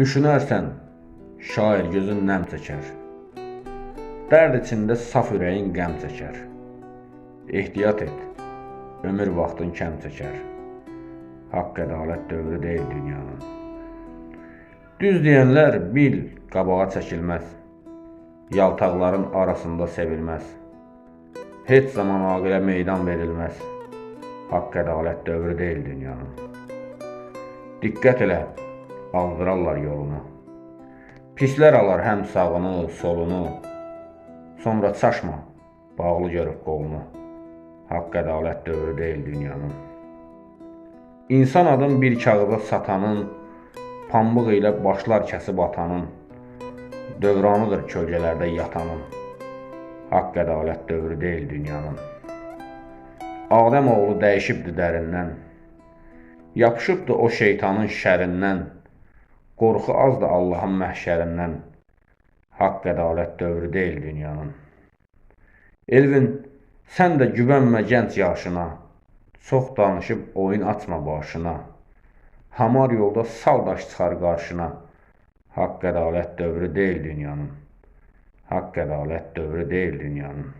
Düşünərsən, şair gözün nəm çəkər. Dərd içində saf ürəyin qəm çəkər. Ehtiyat et, ömür vaxtın kəm çəkər. Haqq ədalət dövrü deyil dünyanın. Düz deyənlər bil qabağa çəkilməz. Yaltaqların arasında sevilməz. Heç zaman aqilə meydan verilməz. Haqq ədalət dövrü deyil dünyanın. Diqqət elə, aldırarlar yolunu. Pislər alar həm sağını, solunu. Sonra çaşma, bağlı görüb qolunu. Haqq ədalət dövrü deyil dünyanın. İnsan adın bir kağıza satanın, pambıq ilə başlar kəsib atanın, dövranıdır kölgələrdə yatanın. Haqq ədalət dövrü deyil dünyanın. Adəm oğlu dəyişibdi dərindən. Yapışıbdı o şeytanın şərindən. Qorxu azdı Allahın məhşərindən. Haqq ədalət dövrü deyil dünyanın. Elvin, sən də güvənmə gənc yaşına. Çox danışıb oyun açma başına. Hamar yolda sal daş çıxar qarşına. Haqq ədalət dövrü deyil dünyanın. Haqq ədalət dövrü deyil dünyanın.